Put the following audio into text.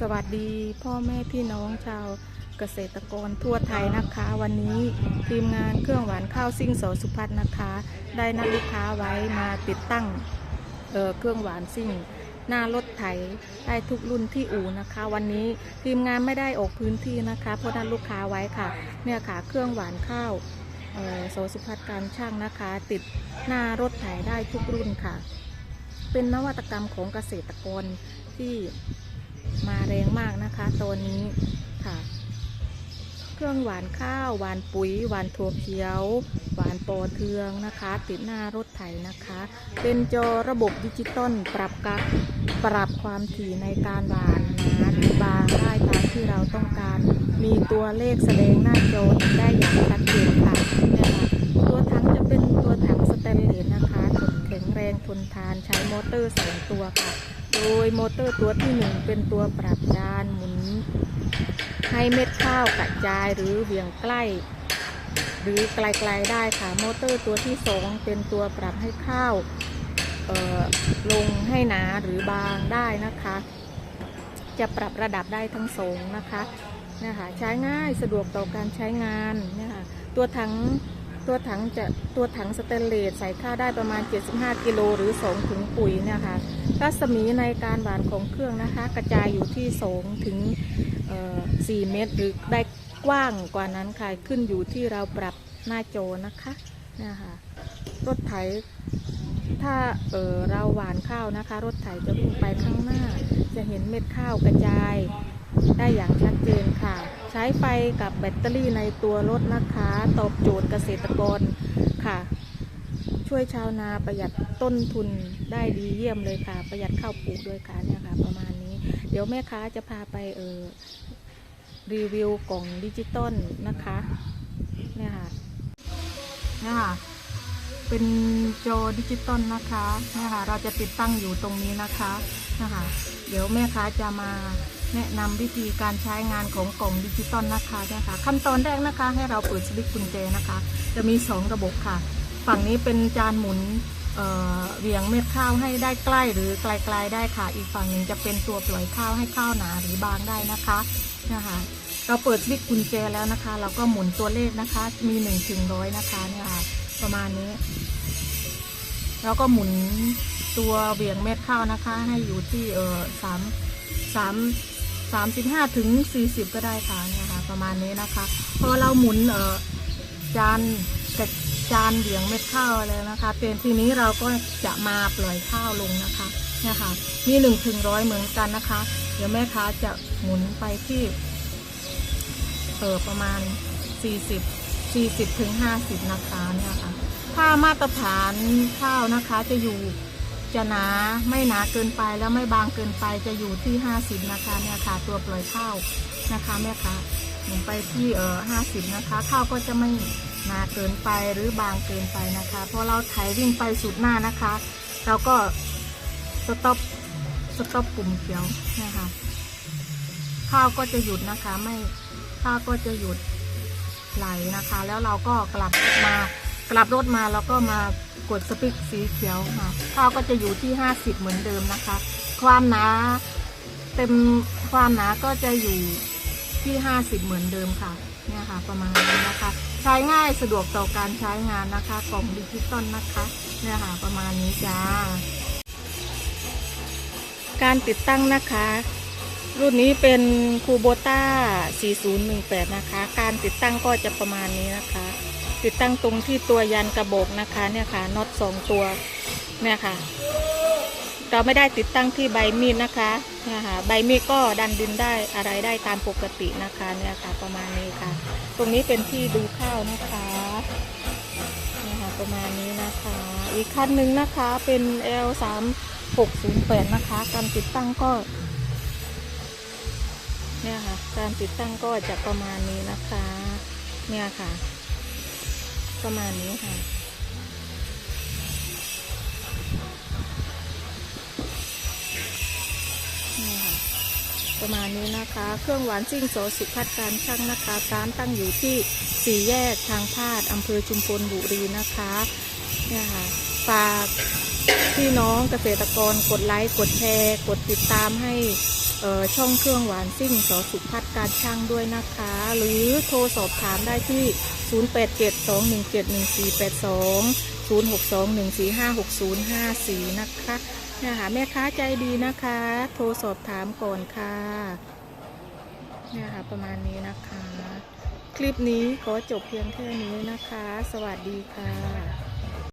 สวัสดีพ่อแม่พี่น้องชาวเกษตรกรทั่วไทยนะคะ วันนี้ทีมงานเครื่องหวานข้าวซิ่งโสสุพัฒน์นะคะ ได้นัดลูกค้าไว้มาติดตั้งเออเครื่องหวานซิ่ง หน้ารถไถได้ทุกรุ่นที่อู่นะคะ วันนี้ทีมงานไม่ได้ออกพื้นที่นะคะ เพราะนัดลูกค้าไว้ค่ะ เนี่ยค่ะเครื่องหวานข้าวโสสุพัฒน์การช่างนะคะ ติดหน้ารถไถได้ทุกรุ่นค่ะ เป็นนวัตกรรมของเกษตรกรที่ มาแรงมากนะคะตัวนี้ค่ะ เครื่องหวานข้าวหวานปุ๋ยหวานถั่วเขียว หวานปอเทืองนะคะ ติดหน้ารถไถนะคะ เป็นจอระบบดิจิตอลปรับกะปรับความถี่ในการหวานนาหรือบางได้ตามที่เราต้องการ มีตัวเลขแสดงหน้าจอได้อย่างชัดเจนค่ะเนี่ยค่ะตัวถังจะเป็นตัวถังสแตนเลสนะคะทนแข็งแรงทนทานใช้มอเตอร์สองตัวค่ะ โดยมอเตอร์ตัวที่หนึ่งเป็นตัวปรับจานหมุน ให้เม็ดข้าวกระจายหรือเหวี่ยงใกล้ หรือไกลๆได้ค่ะ มอเตอร์ตัวที่สองเป็นตัวปรับให้ข้าวลงให้หนาหรือบางได้นะคะ จะปรับระดับได้ทั้งสองนะคะนี่ยค่ะใช้ง่ายสะดวกต่อการใช้งานนี่ยค่ะตัวถัง ตัวถังจะตัวถังสเตนเลสใส่ข้าวได้ประมาณ 75 กิโลหรือ 2ถุงปุ๋ยเนี่ยค่ะรัศมีในการหวานของเครื่องนะคะ กระจายอยู่ที่ 2 ถึง 4 เมตร หรือได้กว้างกว่านั้นค่ะขึ้นอยู่ที่เราปรับหน้าจอนะคะเนี่ยค่ะรถไถถ้าเเราหวานข้าวนะคะ รถไถจะวิ่งไปข้างหน้า จะเห็นเม็ดข้าวกระจาย ได้อย่างชัดเจนค่ะ ใช้ไฟกับแบตเตอรี่ในตัวรถนะคะ ตอบโจทย์เกษตรกรค่ะ ช่วยชาวนาประหยัดต้นทุนได้ดีเยี่ยมเลยค่ะ ประหยัดข้าวปลูกด้วยค่ะเนี่ยค่ะประมาณนี้ เดี๋ยวแม่ค้าจะพาไปเออรีวิวกล่องดิจิตอลนะคะเนี่ยค่ะเนี่ยค่ะเป็นจอดิจิตอลนะคะเนี่ยค่ะเราจะติดตั้งอยู่ตรงนี้นะคะนะคะเดี๋ยวแม่ค้าจะมา แนะนำวิธีการใช้งานของกล่องดิจิตอลนะคะเนี่ยค่ะขั้นตอนแรกนะคะให้เราเปิดสวิตช์กุญแจนะคะ จะมี 2 ระบบค่ะ ฝั่งนี้เป็นจานหมุนเอ่อเหวี่ยงเม็ดข้าวให้ได้ใกล้หรือไกลๆได้ค่ะ อีกฝั่งหนึ่งจะเป็นตัวปล่อยข้าวให้ข้าวหนาหรือบางได้นะคะนะคะเราเปิดสวิตช์กุญแจแล้วนะคะ เราก็หมุนตัวเลขนะคะ มี1นถึงร้อยนะคะเนี่ยค่ะประมาณนี้ แล้วก็หมุนตัวเวี่ยงเม็ดข้าวนะคะ ให้อยู่ที่เออสามสาม สามสิบห้าถึงสี่สิบก็ได้ค่ะเนี่ยค่ะ ประมาณนี้นะคะพอเราหมุนเอ่อจานกับจานเหวี่ยงเม็ดข้าวแล้วนะคะเป็นทีนี้เราก็จะมาปล่อยข้าวลงนะคะเนี่ยค่ะมีหนึ่งถึงร้อยเหมือนกันนะคะ เดี๋ยวแม่ค้าจะหมุนไปที่เออประมาณสี่สิบสี่สิบถึงห้าสิบนะคะเนี่ยค่ะ ถ้ามาตรฐานข้าวนะคะจะอยู่ จะหนาไม่หนาเกินไปแล้วไม่บางเกินไปจะอยู่ที่ 50 นะคะเนี่ยค่ะตัวปล่อยข้าวนะคะแม่คะหมุนไปที่เออ50นะคะข้าวก็จะไม่หนาเกินไปหรือบางเกินไปนะคะพอเราไถวิ่งไปสุดหน้านะคะ เราก็สต็อปสต็อปปุ่มเขียวนะคะข้าวก็จะหยุดนะคะไม่ข้าวก็จะหยุดไหลนะคะ แล้วเราก็กลับมา กลับรถมาแล้วก็มากดสปิกสีเขียวค่ะข้าวก็จะอยู่ที่ 50 เหมือนเดิมนะคะ ความหนาเต็มความหนาก็จะอยู่ที่ 50 เหมือนเดิมค่ะเนี่ยค่ะ ประมาณนี้นะคะ ใช้ง่ายสะดวกต่อการใช้งานนะคะกล่องดิจิตอลนะคะเนี่ยค่ะ ประมาณนี้จ้า การติดตั้งนะคะ รุ่นนี้เป็นคูโบต้า4018 นะคะ การติดตั้งก็จะประมาณนี้นะคะ ติดตั้งตรงที่ตัวยันกระบอกนะคะ เนี่ยค่ะน็อตสองตัวเนี่ยค่ะ เราไม่ได้ติดตั้งที่ใบมีดนะคะเนี่ยค่ะใบมีดก็ดันดินได้อะไรได้ตามปกตินะคะเนี่ยค่ะประมาณนี้ค่ะ ตรงนี้เป็นที่ดูข้าวนะคะเนี่ยค่ะประมาณนี้นะคะ อีกคันหนึ่งนะคะเป็น L 3 6 0 8 นะคะ การติดตั้งก็ เนี่ยค่ะ การติดตั้งก็จะประมาณนี้นะคะ เนี่ยค่ะ ประมาณนี้ค่ะนี่ค่ะประมาณนี้นะคะ เครื่องหวานซิ่งโสสุพัฒการช่างนะคะร้านตั้งอยู่ที่สี่แยกทางพาดอำเภอชุมพลบุรีนะคะเนี่ยค่ะฝากพี่น้องเกษตรกรกดไลค์ กดแชร์ กดติดตามให้ ช่องเครื่องหวานซิ่งสอสุพัฒน์การช่างด้วยนะคะ หรือโทรสอบถามได้ที่ 0872171482 0621456054 นะคะเนี่ยค่ะแม่ค้าใจดีนะคะ โทรสอบถามก่อนค่ะเนี่ยค่ะประมาณนี้นะคะ คลิปนี้ขอจบเพียงแค่นี้นะคะ สวัสดีค่ะ